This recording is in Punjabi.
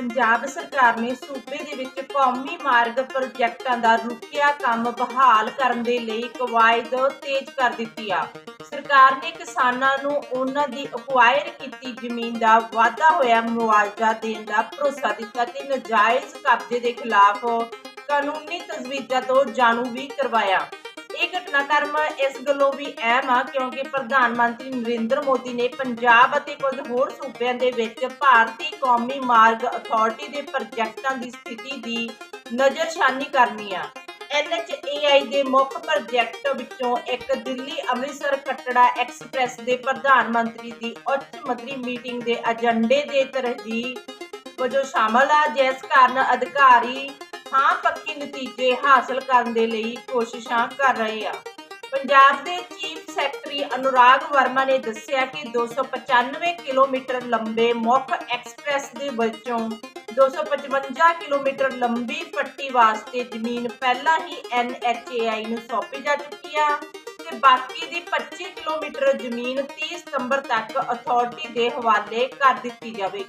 ਪੰਜਾਬ ਸਰਕਾਰ ਨੇ ਸੂਬੇ ਦੇ ਵਿੱਚ ਕੌਮੀ ਮਾਰਗ ਪ੍ਰੋਜੈਕਟਾਂ ਦਾ ਰੁਕਿਆ ਕੰਮ ਬਹਾਲ ਕਰਨ ਦੇ ਲਈ ਕਵਾਇਦ ਤੇਜ਼ ਕਰ ਦਿੱਤੀ ਆ। ਸਰਕਾਰ ਨੇ ਕਿਸਾਨਾਂ ਨੂੰ ਉਹਨਾਂ ਦੀ ਅਕਵਾਇਰ ਕੀਤੀ ਜ਼ਮੀਨ ਦਾ ਵਾਧਾ ਹੋਇਆ ਮੁਆਵਜ਼ਾ ਦੇਣ ਦਾ ਭਰੋਸਾ ਦਿੱਤਾ ਤੇ ਨਜਾਇਜ਼ ਕਬਜ਼ੇ ਦੇ ਖਿਲਾਫ ਕਾਨੂੰਨੀ ਤਜਵੀਜ਼ਾਂ ਤੋਂ ਜਾਣੂ ਵੀ ਕਰਵਾਇਆ। ਇਹ ਘਟਨਾਕ੍ਰਮ ਇਸ ਗੱਲੋਂ ਵੀ ਅਹਿਮ ਆ, ਕਿਉਂਕਿ ਪ੍ਰਧਾਨ ਮੰਤਰੀ ਨਰਿੰਦਰ ਮੋਦੀ ਨੇ ਪੰਜਾਬ ਅਤੇ ਕੁਝ ਹੋਰ ਸੂਬਿਆਂ ਦੇ ਵਿੱਚ ਭਾਰਤੀ ਕੌਮੀ ਮਾਰਗ ਅਥਾਰਟੀ ਦੇ ਪ੍ਰੋਜੈਕਟਾਂ ਦੀ ਸਥਿਤੀ ਦੀ ਨਜ਼ਰਸ਼ਾਨੀ ਕਰਨੀ ਆ। NHAI ਦੇ ਮੁੱਖ ਪ੍ਰੋਜੈਕਟ ਵਿੱਚੋਂ ਇੱਕ ਦਿੱਲੀ ਅੰਮ੍ਰਿਤਸਰ ਕੱਟੜਾ ਐਕਸਪ੍ਰੈਸ ਦੇ ਪ੍ਰਧਾਨ ਮੰਤਰੀ ਦੀ ਉੱਚ ਮੰਤਰੀ ਮੀਟਿੰਗ ਦੇ ਏਜੰਡੇ ਦੇ ਤਰਜੀਹ ਵਜੋਂ ਸ਼ਾਮਲ ਆ। ਜਿਸ ਕਾਰਨ ਅਧਿਕਾਰੀ ਹਾਂ ਪੱਕੀ ਨਤੀਜੇ ਹਾਸਲ ਕਰਨ ਦੇ ਲਈ ਕੋਸ਼ਿਸ਼ਾਂ ਕਰ ਰਹੇ ਆ। ਪੰਜਾਬ ਦੇ ਚੀਫ ਸੈਕਟਰੀ ਅਨੁਰਾਗ ਵਰਮਾ ਨੇ ਦੱਸਿਆ ਕਿ 295 ਕਿਲੋਮੀਟਰ ਲੰਬੇ ਮੁੱਖ ਐਕਸਪ੍ਰੈਸ ਦੇ ਵਿੱਚੋਂ 255 ਕਿਲੋਮੀਟਰ ਲੰਬੀ ਪੱਟੀ ਵਾਸਤੇ ਜ਼ਮੀਨ ਪਹਿਲਾਂ ਹੀ NHAI ਨੂੰ ਸੌਂਪੀ ਜਾ ਚੁੱਕੀ ਆ ਤੇ ਬਾਕੀ ਦੀ 25 ਕਿਲੋਮੀਟਰ ਜ਼ਮੀਨ 30 ਸਤੰਬਰ ਤੱਕ ਅਥਾਰਟੀ ਦੇ ਹਵਾਲੇ ਕਰ ਦਿੱਤੀ ਜਾਵੇਗੀ।